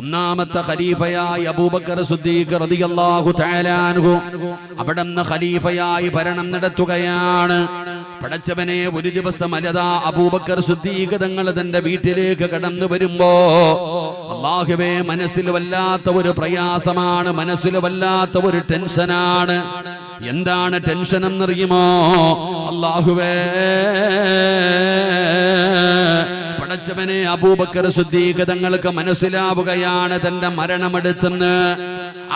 ഒന്നാമത്തെ ഖലീഫയായി അബൂബക്കർ സുദ്ദീഖ് റളിയല്ലാഹു തആല അൻഹു. അവിടുന്ന് ഖലീഫയായി ഭരണം നടത്തുകയാണ്. പടച്ചവനെ ഒരു ദിവസം അലതാ അബൂബക്കർ സുദ്ദീഖ് തങ്ങൾ തന്റെ വീട്ടിലേക്ക് കടന്നു വരുമ്പോ അള്ളാഹുവേ മനസ്സിൽ വല്ലാത്ത ഒരു പ്രയാസമാണ് മനസ്സിൽ വല്ലാത്ത ഒരു ടെൻഷനാണ്. എന്താണ് ടെൻഷൻ എന്നറിയുമോ അള്ളാഹുവേ പടച്ചവനെ അബൂബക്കർ സുദ്ദീഖ് തങ്ങൾക്ക് മനസ്സിലാവുകയാണ് തന്റെ മരണമെടുത്തെന്ന്.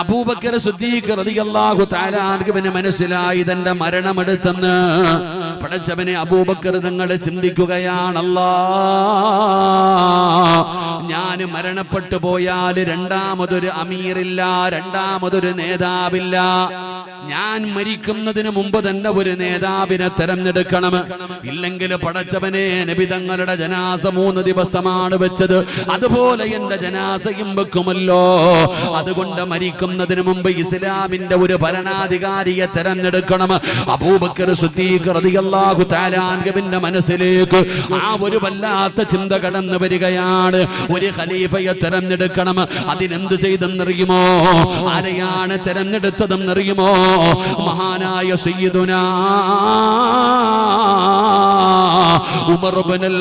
അബൂബക്കർ സുദ്ദീഖ് റളിയല്ലാഹു തആല അൻഹുവിന് മനസ്സിലായി തന്റെ മരണമെടുത്തെന്ന്. പടച്ചവനെ അബൂബക്കർ തങ്ങൾ ചിന്തിക്കുകയാണല്ലോ. ഞാൻ മരണപ്പെട്ടു പോയാൽ രണ്ടാമതൊരു അമീറില്ല രണ്ടാമതൊരു നേതാവില്ല. ഞാൻ മരിക്കുന്നതിന് മുമ്പ് തന്നെ ഒരു നേതാവിനെ തെരഞ്ഞെടുക്കണം. ഇല്ലെങ്കിൽ പടച്ചവനെ നബിതങ്ങളുടെ ജനാസ മൂന്ന് ദിവസമാണ് വെച്ചത്. അതുപോലെ എന്റെ ജനാസയും വെക്കുമല്ലോ. അതുകൊണ്ട് മരിക്കുന്നതിന് മുമ്പ് ഇസ്ലാമിന്റെ ഒരു ഭരണാധികാരിയെ തെരഞ്ഞെടുക്കണം. അബൂബക്കർ സുദ്ദീഖ് റളിയല്ലാഹു തആല അൻഹുവിന്റെ മനസ്സിലേക്ക് ആ ഒരു വല്ലാത്ത ചിന്ത കടന്നു വരികയാണ്. ഒരു ഖലീഫയെ തെരഞ്ഞെടുക്കണം. അതിനെന്ത് ചെയ്തെന്നറിയുമോ? ആരെയാണ് തെരഞ്ഞെടുത്തതെന്നറിയുമോ? മഹാനായ സയ്യിദുനാ ഉമർ ഇബ്നുൽ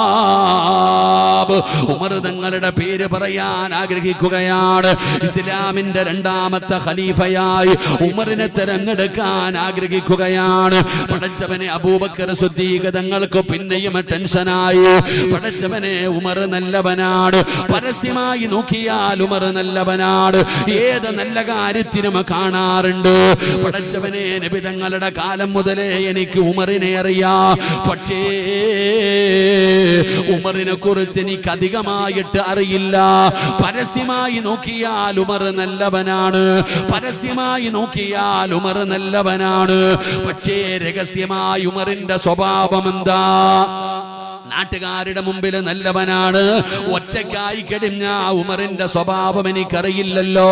ഉമർ തങ്ങളുടെ പേര് പറയാൻ ആഗ്രഹിക്കുകയാണ്. ഇസ്ലാമിന്റെ രണ്ടാമത്തെ ഖലീഫയായി ഉമറിനെ തെരഞ്ഞെടുക്കാൻ ആഗ്രഹിക്കുകയാണ്. പടച്ചവനെ അബൂബക്കർ സുദ്ദീഖ് തങ്ങൾക്ക് പിന്നെയും ടെൻഷനായി പടച്ചവനെ ഉമർ നല്ലവനാണ്. പരസ്യമായി നോക്കിയാൽ ഉമർ നല്ലവനാണ്. ഏത് നല്ല കാര്യത്തിനും കാണാറുണ്ട്. പടച്ചവനെ നബി തങ്ങളുടെ കാലം മുതലേ എനിക്ക് ഉമറിനെ അറിയാം. പക്ഷേ ഉമറിനെ കുറിച്ച് എനിക്ക് അധികമായിട്ട് അറിയില്ല. പരസ്യമായി നോക്കിയാൽ ഉമർ നല്ലവനാണ്. പരസ്യമായി നോക്കിയാൽ ഉമർ നല്ലവനാണ്. പക്ഷേ രഹസ്യമായി ഉമറിന്റെ സ്വഭാവം എന്താ? നാട്ടുകാരുടെ മുമ്പിൽ നല്ലവനാണ്. ഒറ്റയ്ക്കായി കഴിഞ്ഞ ഉമറിന്റെ സ്വഭാവം എനിക്കറിയില്ലല്ലോ.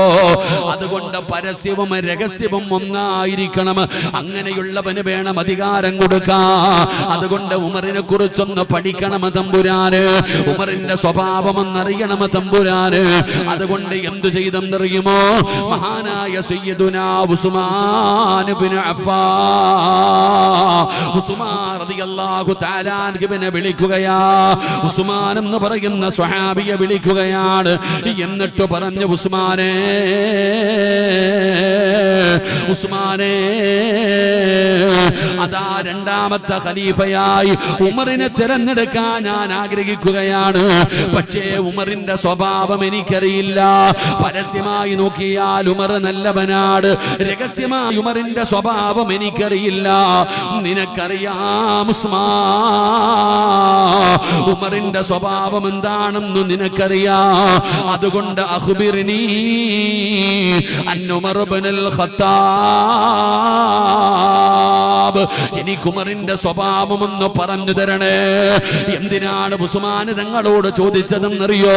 അതുകൊണ്ട് പരസ്യവും രഹസ്യവും ഒന്നായിരിക്കണം. അങ്ങനെയുള്ളവന് വേണം അധികാരം കൊടുക്കാൻ അതുകൊണ്ട് ഉമറിനെ കുറിച്ചൊന്ന് പഠിക്കണം തമ്പുരാന്. ഉമറിന്റെ സ്വഭാവം എന്നറിയണം തമ്പുരാന്. അതുകൊണ്ട് എന്തു ചെയ്തെന്നറിയുമോ? മഹാനായ സയ്യിദുനാ ഉസ്മാൻ ഉസ്മാൻ അൻഹുവിനെ വിളിക്കുകയാ. ഉസ്മാൻ എന്ന് പറയുന്ന സ്വഹാബിയെ വിളിക്കുകയാണ്. എന്നിട്ട് പറഞ്ഞു ഉസ്മാനെ ഉസ്മാനെ അതാ രണ്ടാമത്തെ ഖലീഫയായി ഉമറിനെ തിരഞ്ഞെടുക്കാൻ ഞാൻ ആഗ്രഹിക്കുകയാണ്. പക്ഷേ ഉമറിന്റെ സ്വഭാവം എനിക്കറിയില്ല. പരസ്യമായി നോക്കിയാൽ ഉമർ നല്ലവനാണ്. രഹസ്യമായി ഉമറിന്റെ സ്വഭാവം എനിക്കറിയില്ല. നിനക്കറിയാം ഉസ്മാ ഉമറിന്റെ സ്വഭാവം എന്താണെന്ന് നിനക്കറിയാ? അതുകൊണ്ട് അഹുബിറിനീ അന്നുമറുബനൽ ഇബ്നുൽ ഇനി കുമറിന്റെ സ്വഭാവം ഒന്ന് പറഞ്ഞു തരണേ. എന്തിനാണ് ഉസുമാന് തങ്ങളോട് ചോദിച്ചതെന്നറിയോ?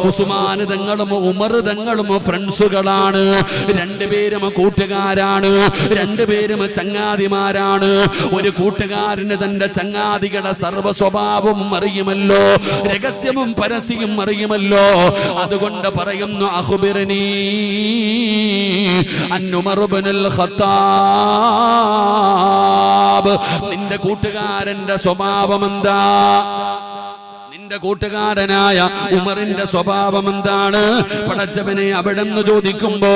ഉസുമാന് തങ്ങളും ഉമർ തങ്ങളും ഫ്രണ്ട്സുകളാണ്. രണ്ടുപേരും കൂട്ടുകാരാണ്. രണ്ടുപേരും ചങ്ങാതിമാരാണ്. ഒരു കൂട്ടുകാരന് തന്റെ ചങ്ങാതികളെ സർവ സ്വഭാവവും അറിയുമല്ലോ. രഹസ്യവും പരസ്യവും അറിയുമല്ലോ. അതുകൊണ്ട് പറയുന്നു അഹുബിറനീ അന്നുമറുബനുൽ ഖത്താബ് നിന്റെ കൂട്ടുകാരന്റെ സ്വഭാവം എന്താ? നിന്റെ കൂട്ടുകാരനായ ഉമറിന്റെ സ്വഭാവം എന്താണ്? പടച്ചവനെ അവിടെ നിന്ന് ചോദിക്കുമ്പോ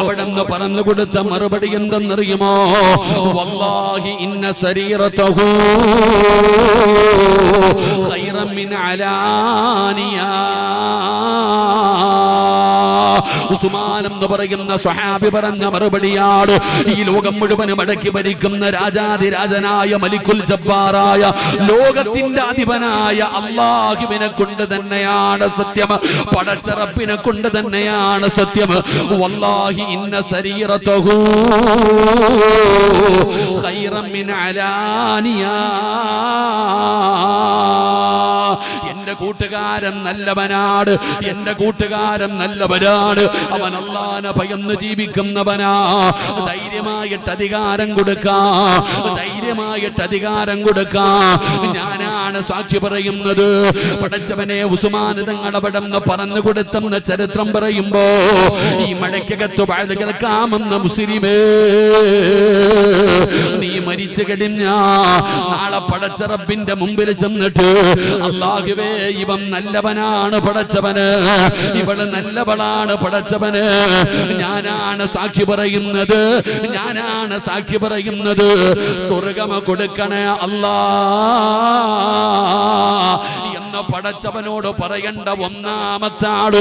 അവിടെ നിന്ന് പറഞ്ഞു കൊടുത്ത മറുപടി എന്തെന്നറിയുമോ? വല്ലാഹി ഇന്ന ശരീരത്തഹു ഖൈറൻ മിൻ അലാനിയാ. ഉസ്മാൻ എന്ന് പറയുന്ന സ്വഹാബി പറഞ്ഞ മറുപടിയാണ്. ഈ ലോകം മുഴുവനും അടക്കി ഭരിക്കുന്ന രാജാതിരാജനായ മലിക്കുൽ ജബ്ബാറായ ലോകത്തിന്റെ അധിപനായ അള്ളാഹുവിനെ കൊണ്ട് തന്നെയാണ് സത്യം. പടച്ചറപ്പിനെ കൊണ്ട് തന്നെയാണ് സത്യം. വല്ലാഹി ഇന്ന ശരീരത്തഹു ഖൈറൻ മിൻ അലാനിയാ. എന്റെ കൂട്ടുകാരൻ നല്ലവനാണ് എന്റെ കൂട്ടുകാരൻ നല്ലവനാണ്. അവൻ അള്ളാനെ ഭയന്ന് ജീവിക്കുന്നവനാ. ധൈര്യമായിട്ട് അധികാരം കൊടുക്കാം. ധൈര്യമായിട്ട് അധികാരം കൊടുക്കാം. ഞാനാണ് ഞാനാണ് സാക്ഷി പറയുന്നത്. പടച്ചവനെ ഉസ്മാൻ തങ്ങളവിടെന്ന് പറഞ്ഞു കൊടുത്തെന്ന ചരിത്രം പറയുമ്പോ ഈ മഴയ്ക്കകത്ത് വാഴ കേൾക്കാമെന്ന മുസ്ലിമേ നീ മരിച്ചു കഴിഞ്ഞ നാളെ പടച്ചറബിന്റെ മുമ്പിൽ ചെന്നിട്ട് അള്ളാഹുവേ ഇവൻ നല്ലവനാണ് പടച്ചവന്. ഇവൾ നല്ലവളാണ് പടച്ചവന്. ഞാനാണ് സാക്ഷി പറയുന്നത്. ഞാനാണ് സാക്ഷി പറയുന്നത്. സ്വർഗമ കൊടുക്കണേ അല്ലാ. എന്ന് പടച്ചവനോട് പറയേണ്ട ഒന്നാമത്തെ ആൾ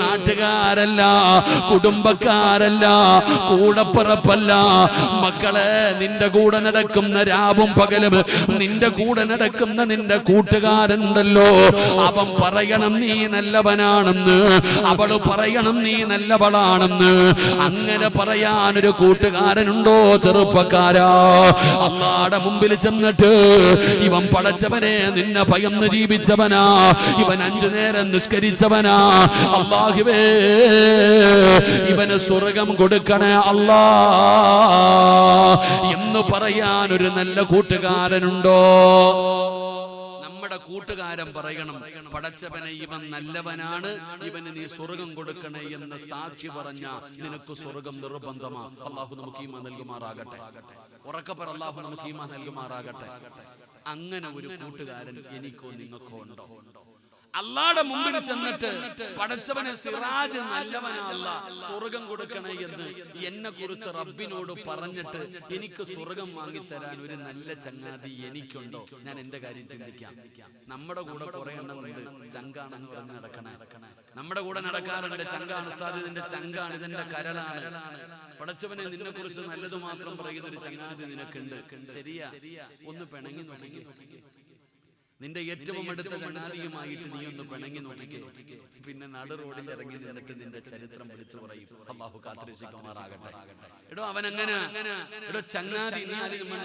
നാട്ടുകാരല്ല കുടുംബക്കാരല്ല കൂടപ്പിറപ്പല്ല. മക്കളെ നിന്റെ കൂടെ നടക്കുന്ന രാവും പകലും നിന്റെ കൂടെ നടക്കുന്ന നിന്റെ കൂട്ടുകാരുണ്ടല്ലോ. അവൻ പറയണം നീ നല്ലവനാണെന്ന് അവൾ പറയണം നീ നല്ലവളാണെന്ന്. അങ്ങനെ പറയാനൊരു കൂട്ടുകാരനുണ്ടോ ചെറുപ്പക്കാരാ? അമ്മാടെ മുമ്പിൽ ചെന്നിട്ട് ഇവൻ പടച്ചവനെ നിന്നെ ഭയന്ന് ജീവിച്ചവനാ. ഇവൻ അഞ്ചു നേരം നിസ്കരിച്ചവനാ. അള്ളാഹുവേ ഇവന് സ്വർഗം കൊടുക്കണേ അല്ലാ. എന്ന് പറയാൻ ഒരു നല്ല കൂട്ടുകാരനുണ്ടോ? നമ്മുടെ കൂട്ടുകാരൻ പറയണം പടച്ചവനെ ഇവൻ നല്ലവനാണ്. ഇവന് നീ സ്വർഗം കൊടുക്കണേ എന്ന് സാക്ഷി പറഞ്ഞ നിനക്ക് സ്വർഗം നിർബന്ധമാണ് അള്ളാഹു നമുക്ക് ഈമ നൽകുമാറാകട്ടെ. ഉറക്കപ്പറ അള്ളാഹു നമുക്ക് ഈമ നൽകുമാറാകട്ടെ. അങ്ങനെ ഒരു കൂട്ടുകാരൻ എനിക്കോ നിങ്ങൾക്കോ ഉണ്ടോ? അള്ളാടെ മുമ്പിൽ ചെന്നിട്ട് പടച്ചവനെ സിറാജ് നല്ലവനല്ല സ്വർഗം കൊടുക്കണേ എന്ന് എന്നെ കുറിച്ച് റബ്ബിനോട് പറഞ്ഞിട്ട് എനിക്ക് സ്വർഗം വാങ്ങിത്തരാൻ ഒരു നല്ല ചങ്ങാതി എനിക്കുണ്ടോ? ഞാൻ എന്റെ കാര്യം ചിന്തിക്കാം. നമ്മുടെ കൂടെ കുറെ എണ്ണമുണ്ട് ചങ്കാണെന്ന് പറഞ്ഞ് നടക്കണേ. നമ്മുടെ കൂടെ നടക്കാറുണ്ട്. ചങ്കാണ് ഉസ്താദ് ഇതിന്റെ ചങ്കാണ്. ഇതിന്റെ കരളാണ്. പടച്ചവനെ നിന്നെ കുറിച്ച് നല്ലത് മാത്രം പറയുന്ന ഒരു ചങ്ങാതി നിനക്കുണ്ട്. ശരിയാ. ഒന്ന് പിണങ്ങി നോക്കി നിന്റെ ഏറ്റവും അടുത്ത ചങ്ങാതിയുമായിട്ട് നീ ഒന്ന് പിണങ്ങി നോക്കിക്കേ. പിന്നെ നട റോഡിൽ ഇറങ്ങി നിന്നിട്ട് നിന്റെ ചരിത്രം വിളിച്ചു പറയും. അള്ളാഹു കാത്തിരക്ഷിക്കുമാറാകട്ടെ എടോ അവൻ അങ്ങനെ എടോ ചങ്ങാതി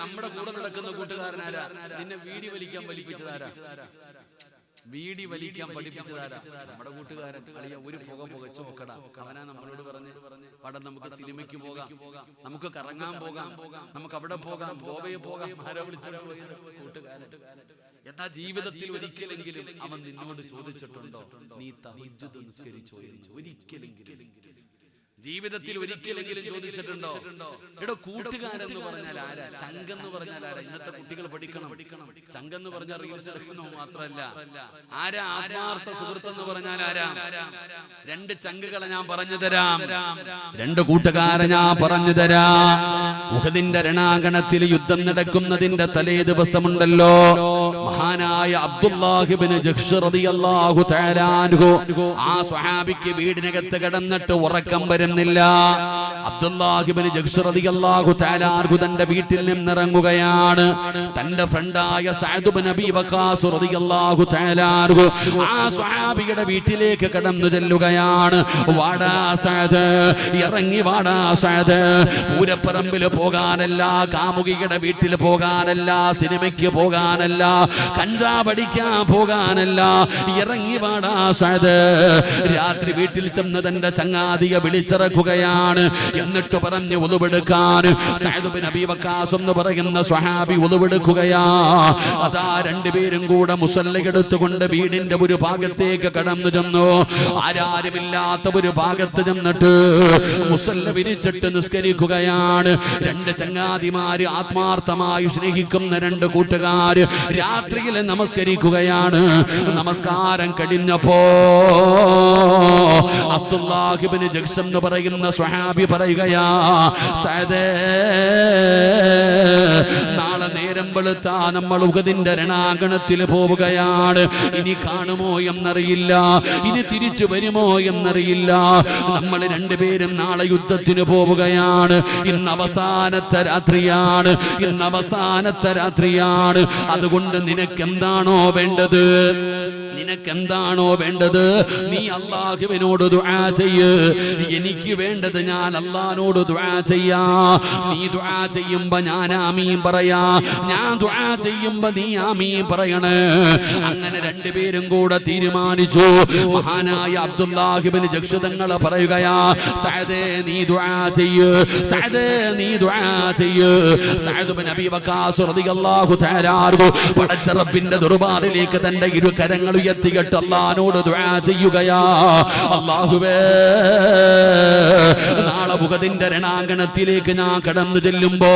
നമ്മുടെ കൂടെ നടക്കുന്ന കൂട്ടുകാരനാരാ? നിന്നെ വീടി വലിക്കാൻ വലിപ്പിച്ചതാരാ? വീടി വലിക്കാൻ പഠിപ്പിച്ചതാരാ? നമ്മുടെ കൂട്ടുകാരൻ അളിയ ഒരു പുക പുകച്ചു നോക്കടാ അവനാ നമ്മളോട് പറഞ്ഞ് പടം നമുക്ക് സിനിമയ്ക്ക് പോകാം. നമുക്ക് കറങ്ങാൻ പോകാം. നമുക്ക് അവിടെ പോകാം. ഗോവയിൽ പോകാം. ആരോ വിളിച്ചോ കൂട്ടുകാരൻ. എന്നാ ജീവിതത്തിൽ ഒരിക്കലെങ്കിലും അവൻ നിന്നോട് ചോദിച്ചിട്ടുണ്ടോ? നീ തഹജ്ജുദ് നിസ്കരിച്ചോ ഒരിക്കലെങ്കിലും. ജീവിതത്തിൽ ഒരിക്കലെങ്കിലും ചോദിച്ചിട്ടുണ്ടോ? എടോ കൂട്ടുകാരെന്ന് പറഞ്ഞാൽ ആരാ? ചങ്കെന്ന് പറഞ്ഞാൽ ആരാ? ഇന്നത്തെ കുട്ടികൾ പഠിക്കണം. ചങ്കെന്ന് പറഞ്ഞാൽ റീൽസ് എടുക്കുന്നു മാത്രമല്ല. ആരാ ആത്മാർത്ഥ സുഹൃത്ത് എന്ന് പറഞ്ഞാൽ ആരാ? രണ്ട് ചങ്കുകളെ ഞാൻ പറഞ്ഞു തരാം. രണ്ട് കൂട്ടുകാരെ ഞാൻ പറഞ്ഞു തരാം. ഉഹദിന്റെ രണാങ്കണത്തിൽ യുദ്ധം നടക്കുന്നതിന്റെ തലേ ദിവസമുണ്ടല്ലോ. മഹാനായ അബ്ദുല്ലാഹിബിന് അൻഹു. ആ സ്വഹാബിക്ക് വീടിനകത്ത് കിടന്നിട്ട് ഉറക്കം വരുന്നില്ല. തന്റെ വീട്ടിൽ നിന്നിറങ്ങുകയാണ്. തന്റെ ഫ്രണ്ടായ സഅദ് ഇബ്നു അബീ വഖാസ് റളിയല്ലാഹു തആല അൻഹു ആ സ്വഹാബിയുടെ വീട്ടിലേക്ക് കടന്നു ചെല്ലുകയാണ്. വാടാ സഅദ് ഇറങ്ങി വാടാ സഅദ് പൂരപ്പറമ്പിൽ പോകാനല്ല കാമുകിയുടെ വീട്ടിൽ പോകാനല്ല സിനിമയ്ക്ക് പോകാനല്ല കഞ്ചാവടിക്കാൻ പോകാനല്ല ഇറങ്ങി വാടാ സഅദ് രാത്രി വീട്ടിൽ ചെന്ന് തന്റെ ചങ്ങാതിയെ വിളിച്ചിറക്കുകയാണ്. എന്നിട്ട് പറഞ്ഞു ഉളവെടുക്കാൻ. എന്ന് പറയുന്ന സ്വഹാബി ഉളവെടുക്കുകയാ. അതാ രണ്ടുപേരും കൂടെ മുസല്ലയെടുത്തുകൊണ്ട് വീടിന്റെ ഒരു ഭാഗത്തേക്ക് കടന്നു ചെന്നു. ആരാരുമില്ലാത്ത ഒരു ഭാഗത്ത് ചെന്നിട്ട് മുസല്ല വിരിച്ചിട്ട് നിസ്കരിക്കുകയാണ്. രണ്ട് ചങ്ങാതിമാര് ആത്മാർത്ഥമായി സ്നേഹിക്കുന്ന രണ്ട് കൂട്ടുകാര് രാത്രിയിൽ നമസ്കരിക്കുകയാണ്. നമസ്കാരം കഴിഞ്ഞപ്പോ അബ്ദുല്ലാഹിബിന് ജക്ഷം എന്ന് പറയുന്ന സ്വഹാബി പറയുകയാ സദേ നേരം വെളുത്താ നമ്മൾ ഉഗതിന്റെ രണാഗണത്തിൽ പോവുകയാണ്. ഇനി കാണുമോ എന്നറിയില്ല. ഇനി തിരിച്ചു വരുമോ എന്നറിയില്ല. നമ്മൾ രണ്ടുപേരും നാളെ യുദ്ധത്തിന് പോവുകയാണ്. ഇന്ന് അവസാനത്തെ രാത്രിയാണ്. ഇന്ന് അവസാനത്തെ രാത്രിയാണ്. അതുകൊണ്ട് നിനക്ക് എന്താണോ വേണ്ടത്? നിനക്ക് എന്താണോ വേണ്ടത്? നീ അള്ളാഹുവിനോട് ദുആ ചെയ്യ്. എനിക്ക് വേണ്ടത് ഞാൻ അള്ളാഹിനോട് ദുആ ചെയ്യാ. നീ ദുആ ചെയ്യുമ്പോ ഞാൻ ആമീൻ പറയാ. ഞാൻ ദുആ ചെയ്യുമ്പോ നീ ആമീൻ പറയണേ. അങ്ങനെ രണ്ടുപേരും കൂടെ തീരുമാനിച്ചു. മഹാനായ അബ്ദുല്ലാഹിബിന് ജക്ഷതങ്ങളെ പറയുകയാ സഅദേ നീ ദുആ ചെയ്യ് സഅദേ നീ ദുആ ചെയ്യ്. സഅദ് ഇബ്നു അബീ വഖാസ് റളിയല്ലാഹു തആല പടച്ച റബ്ബിന്റെ ദർബാറിലേക്ക് തന്റെ ഇരു കരങ്ങൾ ഉയർത്തിയിട്ട് അല്ലാഹുവോട് ദുആ ചെയ്യുകയാ. അല്ലാഹുവേ നാളെ മുഖദിന്റെ രണാങ്കണത്തിലേക്ക് ഞാൻ കടന്നു ചെല്ലുമ്പോ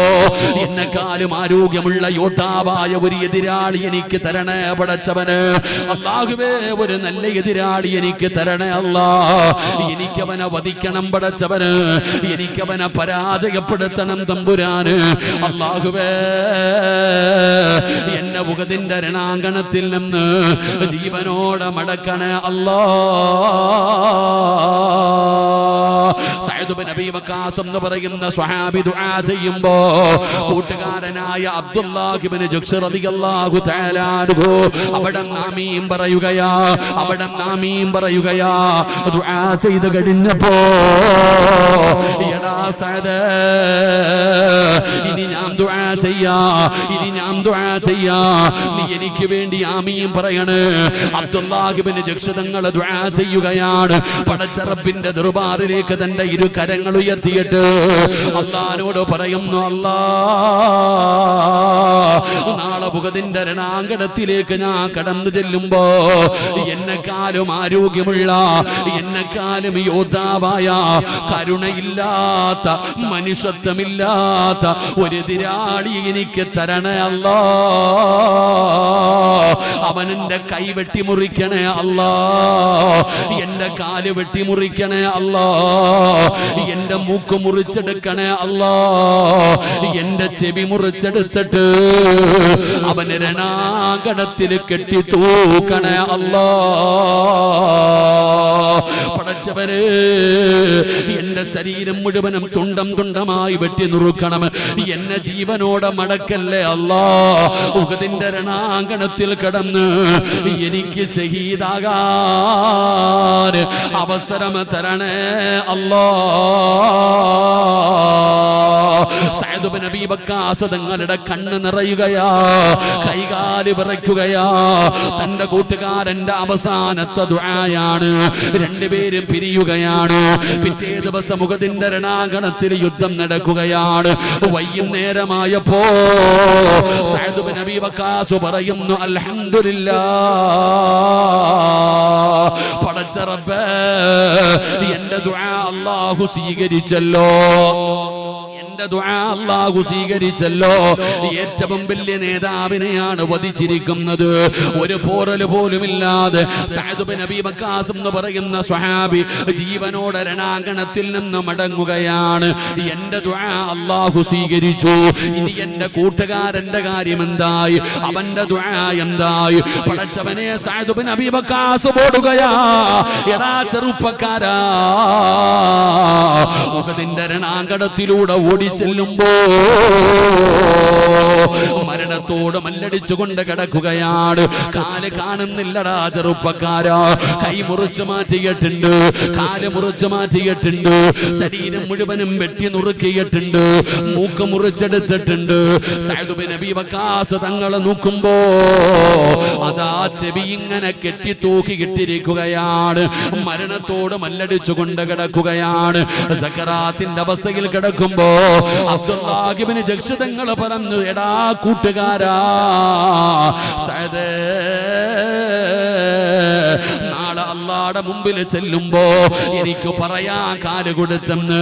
എന്നെക്കാളും ആരോഗ്യമുള്ള യോദ്ധാവായ ഒരു എതിരാളി എനിക്ക് തരണേ പടച്ചവന്. അള്ളാഹുവേ ഒരു നല്ല എതിരാളി എനിക്ക് തരണേ അല്ലാ. എനിക്കവനെ വധിക്കണം പടച്ചവന്. എനിക്കവനെ പരാജയപ്പെടുത്തണം തമ്പുരാന്. അള്ളാഹുവേ എന്നെ മുഖതിന്റെ രണാങ്കണത്തിൽ നിന്ന് ജീവനോടെ മടക്കണേ അല്ലാ. സഅദ് നബി വക്കാസ് എന്ന് പറയുന്ന സ്വഹാബി ദുആ ചെയ്യുമ്പോ കൂട്ടുകാരനായ അബ്ദുല്ലാഹി ബിൻ ജുക്സ് റളിയല്ലാഹു തആല അവിടെ ആമീൻ പറയുകയാ അവിടെ ആമീൻ പറയുകയാ ദുആ ചെയ്തു കഴിഞ്ഞപ്പോ എടാ സഅദ് ഇനി ഞാൻ ദുആ ചെയ്യാ ഇനി ഞാൻ ദുആ ചെയ്യാ നീ എനിക്ക് വേണ്ടി ആമീൻ പറയണേ. അബ്ദുല്ലാഹി ബിൻ ജുക്സ് തങ്ങൾ ദുആ ചെയ്യുകയാണ്. പടച്ച റബ്ബിന്റെ തന്റെ ഇരു കരങ്ങൾ ഉയർത്തിയിട്ട് അള്ളഹാനോട് പറയുന്നു അല്ലാ നാളെ മുഖതിന്റെ രണാങ്കണത്തിലേക്ക് ഞാൻ കടന്നു ചെല്ലുമ്പോ എന്നെക്കാലും ആരോഗ്യമുള്ള എന്നെക്കാലും യോദ്ധാവായ കരുണയില്ലാത്ത മനുഷ്യത്വമില്ലാത്ത ഒരു എതിരാളി എനിക്ക് തരണേ അല്ലാ. അവനെന്റെ കൈ വെട്ടിമുറിക്കണേ അല്ലാ. എന്റെ കാൽ വെട്ടിമുറിക്കണേ അല്ലാ. എന്റെ മൂക്ക് മുറിച്ചെടുക്കണേ അല്ലാ. എന്റെ ചെവി മുറിച്ചെടുത്തിട്ട് അവന് രണാകടത്തിൽ കെട്ടി തൂക്കണേ അല്ലാ. പടച്ചവര് എന്റെ ശരീരം മുഴുവനും തുണ്ടം തുണ്ടമായി വെട്ടി നുറുക്കണം. എന്നെ ജീവനോടെ മടക്കല്ലേ അല്ലാ. ഉഗതിന്റെ രണാങ്കണത്തിൽ കടന്ന് എനിക്ക് ശഹീദാകാൻ അവസരം തരണേ അല്ലാ തങ്ങളുടെ കണ്ണ് നിറയുകയാ. കൈകാൽ വിറയ്ക്കുകയാ. തന്റെ കൂട്ടുകാരന്റെ അവസാനത്തെ ദുആയാണ് രണ്ടുപേരും പിരിയുകയാണ്. പിറ്റേ ദിവസം മുഖത്തിന്റെ രണാങ്കണത്തിൽ യുദ്ധം നടക്കുകയാണ്. വൈകുന്നേരമായപ്പോ അബീ വക്കാസ് പറയുന്നു അൽഹംദുലില്ലാ. പടച്ച റബ്ബേ എന്റെ ദുആ അല്ലാഹു സ്വീകരിച്ചല്ലോ. എന്റെ അള്ളാഹു സ്വീകരിച്ചല്ലോ. ഏറ്റവും വലിയ നേതാവിനെയാണ് വധിച്ചിരിക്കുന്നത്. ഒരു പോറൽ പോലുമില്ലാതെ വക്കാസ് എന്ന് പറയുന്ന സ്വഹാബി ജീവനോടെ രണാങ്കണത്തിൽ നിന്ന് മടങ്ങുകയാണ്. എന്റെ അള്ളാഹു സ്വീകരിച്ചു. ഇനി എന്റെ കൂട്ടുകാരന്റെ കാര്യം എന്തായി അവന്റെ എന്തായി? പടച്ചവനെ സഅദ് അബീബക്കാസ് പോടുകയാ എടാ ചെറുപ്പക്കാരാ. മുഖത്തിന്റെ രണാങ്കണത്തിലൂടെ ഓടി ചെല്ലുമ്പോ മരണത്തോട് മല്ലടിച്ചുകൊണ്ട് കിടക്കുകയാണ്. കാൽ കാണുന്നില്ലടാ ചെറുപ്പക്കാരാ. കൈ മുറിച്ചു മാറ്റിയിട്ടുണ്ട്. കാൽ മുറിച്ചു മാറ്റിയിട്ടുണ്ട്. ശരീരം മുഴുവനും വെട്ടി നുറുക്കിയിട്ടുണ്ട്. മൂക്ക് മുറിച്ചെടുത്തിട്ടുണ്ട്. സഅദ് ബിൻ അബീ വക്കാസ് തങ്ങളെ നോക്കുമ്പോ അതാ ചെവി ഇങ്ങനെ കെട്ടി തൂക്കി കിട്ടിരിക്കുകയാണ് മരണത്തോട് മല്ലടിച്ചുകൊണ്ട് കിടക്കുകയാണ്. സക്കറാത്തിന്റെ അവസ്ഥയിൽ കിടക്കുമ്പോ അബ്ദുല്ലാഹിബിന് ജക്ഷിതങ്ങൾ പറഞ്ഞു എടാ കൂട്ടുകാരാ. നാളെ അള്ളാടെ മുമ്പിൽ ചെല്ലുമ്പോ എനിക്ക് പറയാൻ കാൽ കൊടുത്തെന്ന്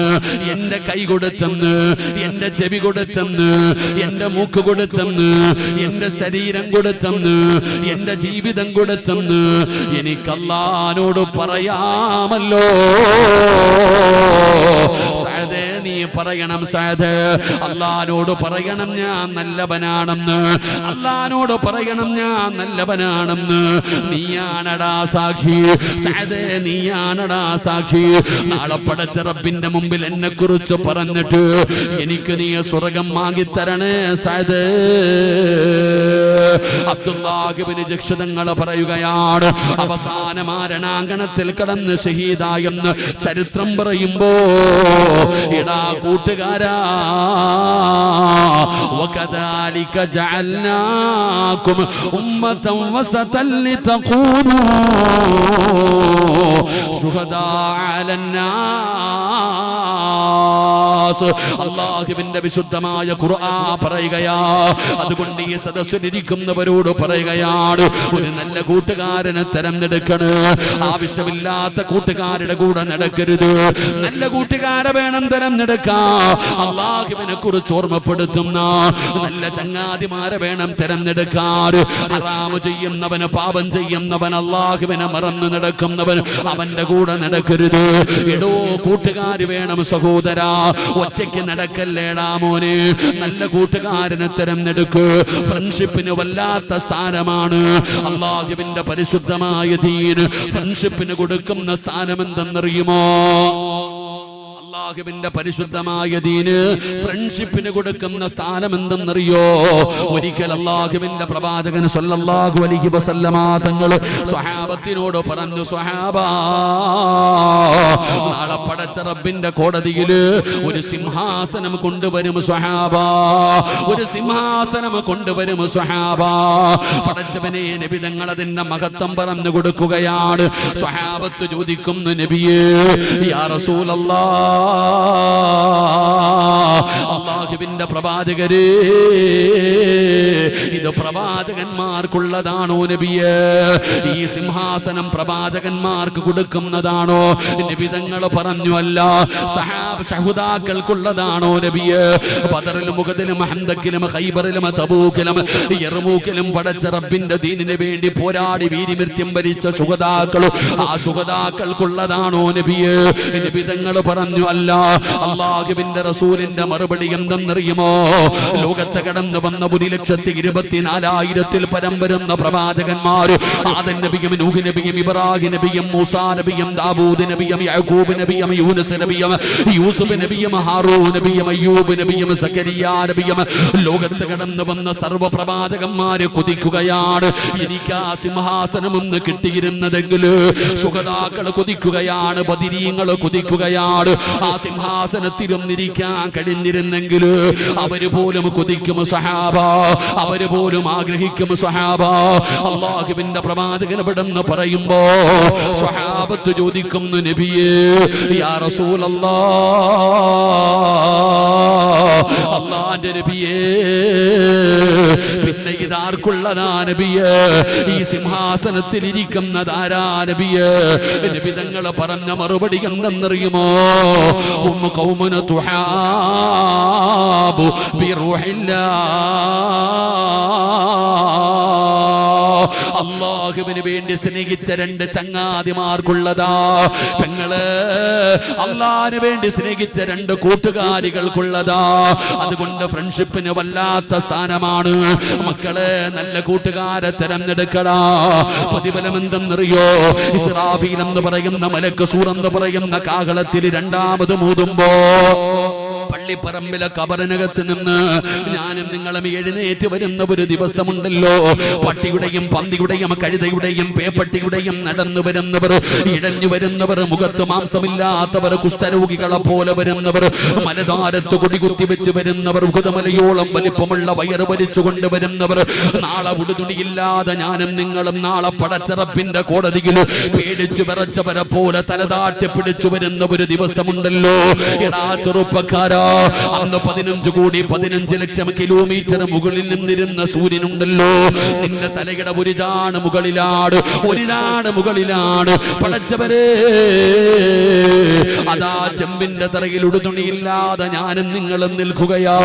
എന്റെ കൈ കൊടുത്തെന്ന് എന്റെ ചെവി കൊടുത്തെന്ന് എന്റെ മൂക്ക് കൊടുത്തെന്ന് എന്റെ ശരീരം കൊടുത്തെന്ന് എന്റെ ജീവിതം കൊടുത്തെന്ന് എനിക്ക് അല്ലാനോട് പറയാമല്ലോ. നീ പറയണം സഅദ് അള്ളഹാനോട് പറയണം ഞാൻ നല്ലവനാണെന്ന്. അള്ളഹാനോട് പറയണം ഞാൻ നല്ലവനാണെന്ന്. നീയാണടാ സാക്ഷി നീയാണടാ സാക്ഷി. നാളെ പടച്ച റബ്ബിന്റെ മുമ്പിൽ എന്നെ കുറിച്ച് പറഞ്ഞിട്ട് എനിക്ക് നീ സ്വർഗം വാങ്ങിത്തരണേ സഅദേ അബ്ദുല്ലാഹിബിന് ജക്ഷതങ്ങൾ പറയുകയാണ് അവസാന മാരണാങ്കണത്തിൽ കടന്ന് ഷഹീദായെന്ന് ചരിത്രം പറയുമ്പോ ഇടാ കൂട്ടുകാരാ وكذلك جعلناكم أمة وسطا لتكونوا شهداء على الناس അള്ളാഹുവിന്റെ വിശുദ്ധമായ ഖുർആൻ പറയുകയാ അതുകൊണ്ട് ഈ സദസ്സിലിരിക്കുന്നവരോട് പറയുകയാണ് ഒരു നല്ല കൂട്ടുകാരനെ തെരഞ്ഞെടുക്കണ്. ആവശ്യമില്ലാത്ത കൂട്ടുകാരുടെ കൂടെ നടക്കരുത്. നല്ല കൂട്ടുകാരെ വേണം തെരഞ്ഞെടുക്കാൻ അള്ളാഹുവിനെ കുറിച്ച് ഓർമ്മപ്പെടുത്തുന്ന നല്ല ചങ്ങാതിമാരെ വേണം തെരഞ്ഞെടുക്കാൻ ഹറാമ് ചെയ്യുന്നവന് പാപം ചെയ്യുന്നവൻ അള്ളാഹുവിനെ മറന്നു നടക്കുന്നവൻ അവന്റെ കൂടെ നടക്കരുത്. എടോ കൂട്ടുകാര് വേണം സഹോദര. ഒറ്റയ്ക്ക് നടക്കല്ലേടാ മോനെ. നല്ല കൂട്ടുകാരനെ തെരഞ്ഞെടുക്ക്. ഫ്രണ്ട്ഷിപ്പിന് വല്ലാത്ത സ്ഥാനമാണ്. അള്ളാഹുവിന്റെ പരിശുദ്ധമായ ദീന് ഫ്രണ്ട്ഷിപ്പിന് കൊടുക്കുന്ന സ്ഥാനം എന്തെന്നറിയുമോ അള്ളാഹുവിന്റെ പരിശുദ്ധമായ ദീന് ഫ്രണ്ട്ഷിപ്പിന് കൊടുക്കുന്ന സ്ഥാനം എന്തെന്നറിയോ ഒരിക്കൽ അള്ളാഹുവിന്റെ പ്രവാചകൻ സല്ലല്ലാഹു അലൈഹി വസല്ലമ തങ്ങൾ സ്വഹാബത്തിനോട് പറഞ്ഞു സ്വഹാബ നാളെ പടച്ച റബ്ബിന്റെ കോടതിയിൽ ഒരു സിംഹാസനം കൊണ്ടുവരും സ്വഹാബ ഒരു സിംഹാസനം കൊണ്ടുവരും സ്വഹാബ. പടച്ചവനെ നബി തങ്ങൾ അതിന്റെ മഹത്വം പറഞ്ഞു കൊടുക്കുകയാണ്. സ്വഹാബത്ത് ചോദിക്കുന്നു നബിയേ യാ റസൂലല്ലാ അള്ളാഹുവിന്റെ പ്രവാചകരേ ഇത് പ്രവാചകന്മാർക്കുള്ളതാണോ നബിയെ? ഈ സിംഹാസനം പ്രവാചകന്മാർക്ക് കൊടുക്കുന്നതാണോ? നിബിതങ്ങൾ പറഞ്ഞു അല്ല സഹാബ് ഷഹുദാക്കൾക്കുള്ളതാണോ നബിയെ? ബദറിലും മുഖത്തിലും ഹന്തക്കിലും ഹൈബറിലും തബൂക്കിലും എറുമൂക്കിലും പടച്ച റബ്ബിന്റെ ദീനിന് വേണ്ടി പോരാടി വീരിമൃത്യം ഭരിച്ച സുഗതാക്കളും ആ സുഗതാക്കൾക്കുള്ളതാണോ നബിയെ? നിബിതങ്ങൾ പറഞ്ഞു അല്ല അള്ളാഹുവിന്റെ റസൂലിന്റെ മറുപടി എന്തെന്നറിയുമോ? ലോകത്തെ കടന്നു വന്ന ഒരു ലക്ഷത്തി ഇരുപത്തിനാലായിരത്തിൽ പരം വരുന്ന പ്രവാചകന്മാര് ആദൻ നബിയും നൂഹ് നബിയും ഇബ്രാഹിം നബിയും മൂസാ നബിയും ദാവൂദ് നബിയും യാക്കൂബ് നബിയും യൂനസ് നബിയും യൂസുഫ് നബിയും ഹാറൂ നബിയും അയ്യൂബ് നബിയും സക്കരിയ നബിയും ലോകത്ത് കടന്നു വന്ന സർവ പ്രവാചകന്മാര് കുതിക്കുകയാണ്. എനിക്ക് ആ സിംഹാസനം ഒന്ന് കിട്ടിയിരുന്നതെങ്കിൽ സുഗതാക്കൾ കുതിക്കുകയാണ് ബദിരീങ്ങൾ കുതിക്കുകയാണ്. ആ സിംഹാസനത്തിലൊന്നിരിക്കാൻ കഴിഞ്ഞിരുന്നെങ്കിൽ അവർ പോലും കൊതിക്കും സഹാബ. അവർ പോലും ആഗ്രഹിക്കും സ്വഹാബ. അള്ളാഹുവിന്റെ പ്രവാചകൻ ഇവിടെന്ന് പറയുമ്പോ സ്വഹാബത്ത് ചോദിക്കുന്നു നബിയേ അള്ളാന്റെ നബിയേ പിന്നെ ഇതാർക്കുള്ളതാ നബിയേ? ഈ സിംഹാസനത്തിൽ ഇരിക്കുന്നതാരാ നബിയേ? നബി തങ്ങൾ പറഞ്ഞ മറുപടി എന്തെന്നറിയുമോ? ഉമ്മ കൗമന തുഹാബു ബിറുഹില്ലാ. അള്ളാഹുവിന് വേണ്ടി സ്നേഹിച്ച രണ്ട് ചങ്ങാതിമാർക്കുള്ളതാ. പെങ്ങൾ അള്ളാഹിന് വേണ്ടി സ്നേഹിച്ച രണ്ട് കൂട്ടുകാരികൾക്കുള്ളതാ. അതുകൊണ്ട് ഫ്രണ്ട്ഷിപ്പിന് വല്ലാത്ത സ്ഥാനമാണ്. മക്കളെ നല്ല കൂട്ടുകാരെ തെരഞ്ഞെടുക്കടാ. പ്രതിഫലം എന്തെന്നറിയോ ഇസ്രാഫീൽ എന്ന് പറയുന്ന മലക്ക് സൂർ എന്ന് പറയുന്ന കാഹളത്തിൽ രണ്ടാമത് മൂതുമ്പോ പള്ളിപ്പറമ്പിലെ കബറിനകത്ത് നിന്ന് ഞാനും നിങ്ങളും എഴുന്നേറ്റ് വരുന്ന ഒരു ദിവസമുണ്ടല്ലോ. പട്ടിയുടെയും പന്തിയുടെയും കഴുതയുടെയും പേപ്പട്ടിയുടെയും നടന്നു വരുന്നവർ ഇഴഞ്ഞു വരുന്നവർ മുഖത്ത് മാംസമില്ലാത്തവർ കുഷ്ഠരോഗികളെ പോലെ വരുന്നവർ മലതാരത്ത് കൊടികുത്തി വെച്ച് വരുന്നവർ ഉഗതമലയോളം വലിപ്പമുള്ള വയറ് വലിച്ചു കൊണ്ടുവരുന്നവർ നാളെ ഉടുതുണിയില്ലാതെ ഞാനും നിങ്ങളും നാളെ പടച്ചിറപ്പിന്റെ കോടതിയിൽ പേടിച്ചു വിറച്ചവരെ പോലെ തലതാട്ടി പിടിച്ചു വരുന്ന ഒരു ദിവസമുണ്ടല്ലോ. എടാ ചെറുപ്പക്കാരാ അന്ന് പതിനഞ്ച് കോടി പതിനഞ്ച് ലക്ഷം കിലോമീറ്റർ മുകളിൽ നിന്നിരുന്ന സൂര്യനുണ്ടല്ലോ. നിന്റെ തലകിട ഒരിതാണ് മുകളിലാണ് ഒരിതാണ് മുകളിലാണ്. പടച്ചവരെ അതാ ചെമ്പിന്റെ തറയിൽ ഉടുതുണിയില്ലാതെ ഞാനും നിങ്ങളും നിൽക്കുകയാ.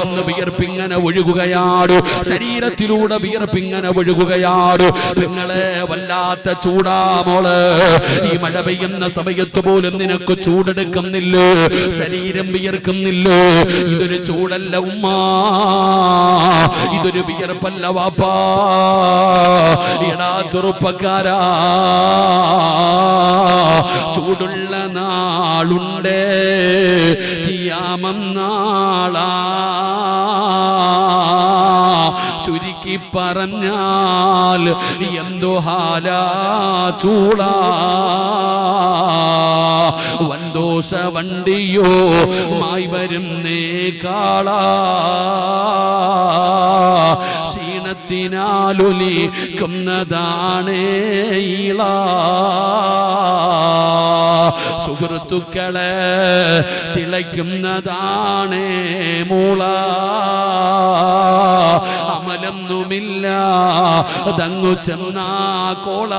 അന്ന് വിയർപ്പിങ്ങനെ ഒഴുകുകയാണ് ശരീരത്തിലൂടെ വിയർപ്പിങ്ങനെ ഒഴുകുകയാണ് നിങ്ങളെ വല്ലാത്ത ചൂടാമോൾ ഈ മഴ പെയ്യുന്ന സമയത്ത് പോലും നിനക്ക് ചൂടെടുക്കുന്നില്ല? ശരീരം വിയർക്കുന്നില്ല ഇതൊരു ചൂടല്ല ഉമ്മ. ഇതൊരു വിയർപ്പല്ല വാപ്പാ. എടാ ചെറുപ്പക്കാരാ. ചൂടുള്ള നാളുണ്ട്. നാളാ. ചുരുക്കി പറഞ്ഞാൽ എന്തോ ഹാലാ ചൂള വന്തോഷ വണ്ടിയോ മായി വരുന്നേ ഈള. സുഹൃത്തുക്കളെ തിളയ്ക്കുന്നതാണേ മൂള. അമലൊന്നുമില്ല തങ്ങു ചെന്നാ കോള.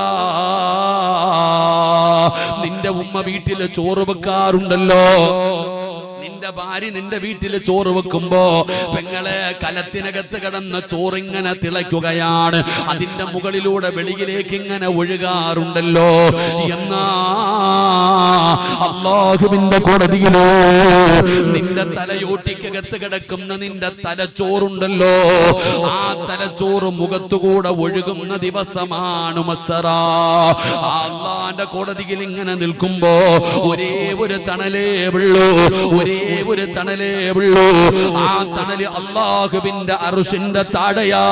നിന്റെ ഉമ്മ വീട്ടിലെ ചോറ് വെക്കാറുണ്ടല്ലോ. നിന്റെ ഭാര്യ നിന്റെ വീട്ടിൽ ചോറ് വെക്കുമ്പോ പെങ്ങളെ കലത്തിനകത്ത് കിടന്ന ചോറിങ്ങനെ തിളയ്ക്കുകയാണ്. അതിന്റെ മുകളിലൂടെ വെളിയിലേക്ക് ഇങ്ങനെ ഒഴുകാറുണ്ടല്ലോ. എന്നാ അള്ളാഹുവിന്റെ കോടതിയിലോ നിന്റെ തലയോട്ടിക്കകത്ത് കിടക്കുന്ന നിന്റെ തലച്ചോറുണ്ടല്ലോ. ആ തലച്ചോറ് മുഖത്തുകൂടെ ഒഴുകുന്ന ദിവസമാണ് മസറ അള്ളാന്റെ കോടതിയിൽ ഇങ്ങനെ നിൽക്കുമ്പോ ഒരേ ഒരു തണലേ ഉള്ളൂ. ഒരേ ഒരു തണലേ ഉള്ളൂ. ആ തണൽ അള്ളാഹുവിന്റെ അറുഷിന്റെ താഴയാ.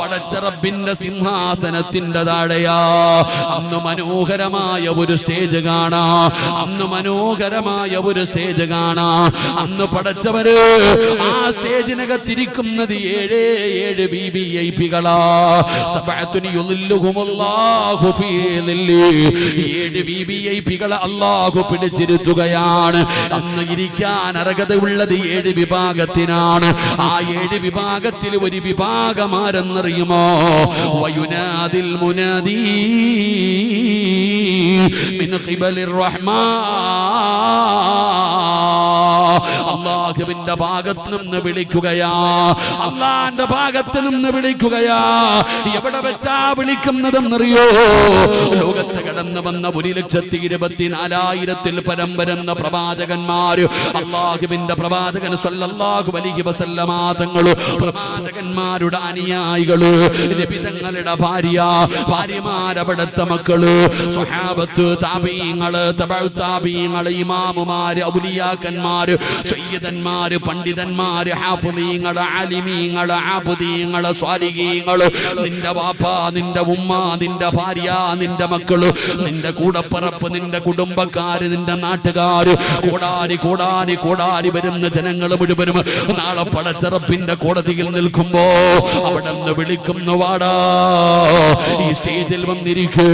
പടച്ചറബിന്റെ സിംഹാസനത്തിന്റെ താഴയാ. അന്ന് മനോഹരമായ ഒരു സ്റ്റേജ് കാണാ. അന്ന് മനോഹരമായ ഒരു സ്റ്റേജ് കാണാ. അന്ന് പടച്ചവര് ആ സ്റ്റേജിനകത്തിരിക്കുന്നത് ഏഴേ ഏഴ് ബി ബി ഐ പികളാ. ഏഴ് ബി ബി ഐ പികളെ അള്ളാഹു പിടിച്ചിരുത്തുകയാണ് അന്ന് ഇരിക്കാൻ അർഹതയുള്ളത് ഏഴ് വിഭാഗത്തിനാണ്. ആ ഏഴ് വിഭാഗത്തിൽ ഒരു വിഭാഗമാരെന്നറിയുമോ വയുനാദിൽ മുനാദി മിൻ ഖിബലിർ റഹ്മാൻ. അള്ളാഹുവിന്റെ ഭാഗത്ത് നിന്ന് വിളിക്കുകയാ. അള്ളാന്റെ ഭാഗത്ത് നിന്ന് വിളിക്കുകയാ. എവിടെ വെച്ചാ വിളിക്കുന്നതെന്നറിയോ? ലോകത്ത് കടന്നു വന്ന ഒരു ലക്ഷത്തി ഇരുപത്തിനാലായിരത്തിൽ പരം വരുന്ന പ്രവാചകന്മാര്. അള്ളാഹുവിന്റെ പ്രവാചകൻ സല്ലല്ലാഹു അലൈഹി വസല്ലമ തങ്ങൾ പ്രവാചകന്മാരുടെ അനുയായികൾ നബിതങ്ങളുടെ ഭാര്യ ഭാര്യമാരവിടുത്തെ മക്കൾ സ്വഹാബത്ത് താപീങ്ങൾ താപീങ്ങൾ ഇമാമുമാര് ഔലിയാക്കന്മാര് സയ്യിദന്മാര് പണ്ഡിതന്മാര് ഹാഫുദീങ്ങൾ ആലിമീങ്ങൾ ആബുദീങ്ങൾ സ്വാലിഹീങ്ങൾ നിന്റെ വാപ്പ നിന്റെ ഉമ്മ നിന്റെ ഭാര്യ നിന്റെ മക്കൾ നിന്റെ കൂടപ്പറപ്പ് നിന്റെ കുടുംബക്കാര് നിന്റെ നാട്ടുകാര് കോടാരി കോടാരി വരുന്ന ജനങ്ങൾ മുഴുവനും നാളെ പടച്ചിറപ്പിന്റെ കോടതിയിൽ നിൽക്കുമ്പോ അവിടെ നിന്ന് വിളിക്കുന്നു വാടാ ഈ സ്റ്റേജിൽ വന്നിരിക്കൂ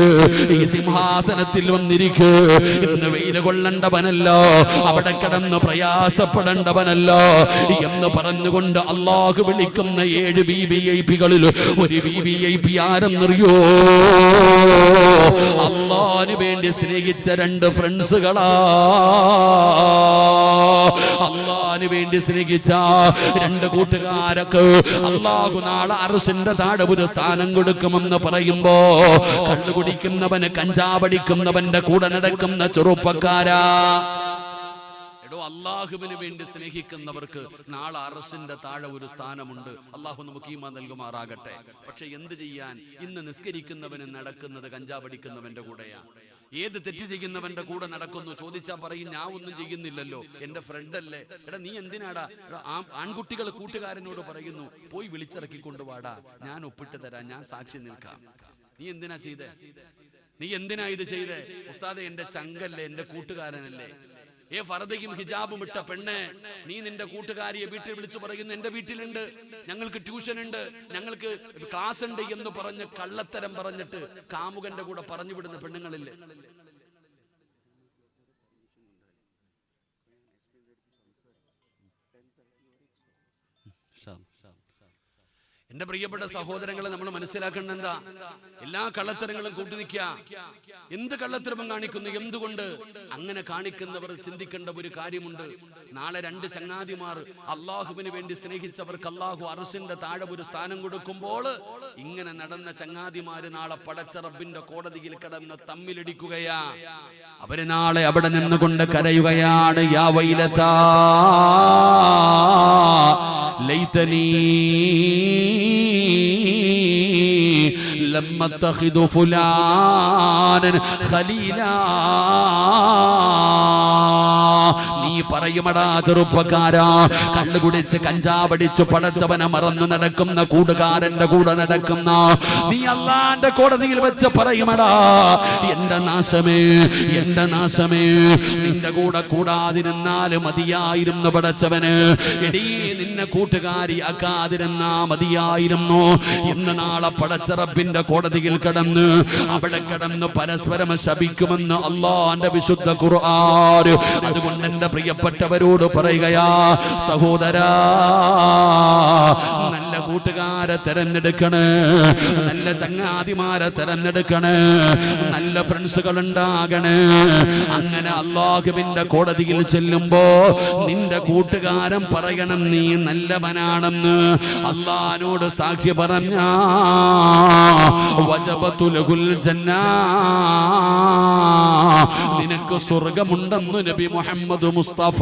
ഈ സിംഹാസനത്തിൽ വന്നിരിക്കൂ. ഇന്ന് വെയിൽ കൊള്ളണ്ടവനല്ല അവിടെ കിടന്ന് പ്രയാസപ്പെടേണ്ടവനല്ല. എന്ന് പറഞ്ഞുകൊണ്ട് അള്ളാഹു വിളിക്കുന്ന ഏഴ് ബി വി ഐ പികളിൽ ഒരു ബി വി ഐ പി ആരെന്നറിയോ? അള്ളാഹിന് വേണ്ടി സ്നേഹിച്ച രണ്ട് ഫ്രണ്ട്സുകളാ. അള്ളാഹിന് വേണ്ടി സ്നേഹിച്ച രണ്ട് കൂട്ടുകാരൊക്കെ അള്ളാഹു നാളെ അറസിന്റെ താഴെ ഒരു സ്ഥാനം കൊടുക്കുമെന്ന് പറയുമ്പോ കണ്ണു കുടിക്കുന്നവന് കഞ്ചാവടിക്കുന്നവന്റെ കൂടെ നടക്കുന്ന ചെറുപ്പക്കാരാ. അള്ളാഹുവിന് വേണ്ടി സ്നേഹിക്കുന്നവർക്ക് നാളെ അറസിന്റെ താഴെ ഒരു സ്ഥാനമുണ്ട്. അള്ളാഹു നമുക്ക് ഈമ നൽകുമാറാകട്ടെ. പക്ഷെ എന്ത് ചെയ്യാൻ? ഇന്ന് നിസ്കരിക്കുന്നവന് നടക്കുന്നത് കഞ്ചാവടിക്കുന്നവന്റെ കൂടെയാണ് ഏത് തെറ്റ് ചെയ്യുന്നവന്റെ കൂടെ നടക്കുന്നു? ചോദിച്ചാ പറയും ഞാൻ ഒന്നും ചെയ്യുന്നില്ലല്ലോ. എന്റെ ഫ്രണ്ട് അല്ലേ. എടാ നീ എന്തിനാടാ? ആൺകുട്ടികൾ കൂട്ടുകാരനോട് പറയുന്നു പോയി വിളിച്ചിറക്കി കൊണ്ടുപോടാ ഞാൻ ഒപ്പിട്ട് തരാം. ഞാൻ സാക്ഷി നിൽക്കാം. നീ എന്തിനാ ചെയ്തേ? നീ എന്തിനാ ഇത് ചെയ്തേ? ഉസ്താദെ എന്റെ ചങ്കല്ലേ എന്റെ കൂട്ടുകാരനല്ലേ. ഏ ഫറദയും ഹിജാബും ഇട്ട പെണ്ണെ നീ നിന്റെ കൂട്ടുകാരിയെ വീട്ടിൽ വിളിച്ചു പറയുന്നു എന്റെ വീട്ടിലുണ്ട് ഞങ്ങൾക്ക് ട്യൂഷൻ ഉണ്ട് ഞങ്ങൾക്ക് ക്ലാസ് ഉണ്ട് എന്ന് പറഞ്ഞ് കള്ളത്തരം പറഞ്ഞിട്ട് കാമുകന്റെ കൂടെ പറഞ്ഞു വിടുന്ന പെണ്ണുങ്ങളില്ലേ? എന്റെ പ്രിയപ്പെട്ട സഹോദരങ്ങളെ നമ്മൾ മനസ്സിലാക്കേണ്ട എന്താ? എല്ലാ കള്ളത്തരങ്ങളും കൂട്ടുനിൽക്കുക. എന്ത് കള്ളത്തരവും കാണിക്കുന്നു? എന്തുകൊണ്ട്? അങ്ങനെ കാണിക്കുന്നവർ ചിന്തിക്കേണ്ട ഒരു കാര്യമുണ്ട്. നാളെ രണ്ട് ചങ്ങാതിമാർ അള്ളാഹുവിന് വേണ്ടി സ്നേഹിച്ചവർക്ക് അള്ളാഹു അർഷിന്റെ താഴെ ഒരു സ്ഥാനം കൊടുക്കുമ്പോൾ ഇങ്ങനെ നടന്ന ചങ്ങാതിമാര് നാളെ പടച്ച റബ്ബിന്റെ കോടതിയിൽ കിടന്ന് തമ്മിലിടിക്കുകയാ. അവർ നാളെ അവിടെ നിന്നുകൊണ്ട് കരയുകയാണ് യാ വൈലത്താ ലൈതനീ لم اتخذ فلانا خليلا നീ പറയുമടാ ചെറുപ്പക്കാരാ. കണ്ണു കുടിച്ച് കഞ്ചാവടിച്ചു പടച്ചവനെ മറന്നു നടക്കുന്ന കൂട്ടുകാരന്റെ കൂടെ നടക്കുന്ന നീ അല്ലാന്റെ കോടതിയിൽ വെച്ച് പറയുമടാ എന്റെ നാശമേ എന്റെ നാശമേ. നിന്റെ കൂടെ കൂടാതിരുന്നാലും മതിയായിരുന്നു പടച്ചവന്. എടീ നിന്നെ കൂട്ടുകാരിയാക്കാതിരുന്നാ മതിയായിരുന്നു. ഇന്ന് നാളെ പടച്ചറപ്പിന്റെ കോടതിയിൽ കടന്ന് അവിടെ കടന്ന് പരസ്പരം ശപിക്കുമെന്ന് അല്ലാന്റെ വിശുദ്ധ ഖുർആൻ. അതുകൊണ്ട് എന്റെ പ്രിയപ്പെട്ടവരോട് പറയുകയാ സഹോദരാ നല്ല കൂട്ടുകാരെ തെരഞ്ഞെടുക്കണേ നല്ല ചങ്ങാതിമാരെ തെരഞ്ഞെടുക്കണേ നല്ല ഫ്രണ്ട്സുകൾ ഉണ്ടാകണേ. അങ്ങനെ അള്ളാഹുവിന്റെ കോടതിയിൽ ചെല്ലുമ്പോ നിന്റെ കൂട്ടുകാരൻ പറയണം നീ നല്ലവനാണെന്ന് അള്ളഹാനോട് സാക്ഷി പറഞ്ഞ വജപത്തുലകുൽ ജന്നാ. നിനക്ക് സ്വർഗമുണ്ടെന്ന് നബി മുഹമ്മദ് മുസ്തഫ.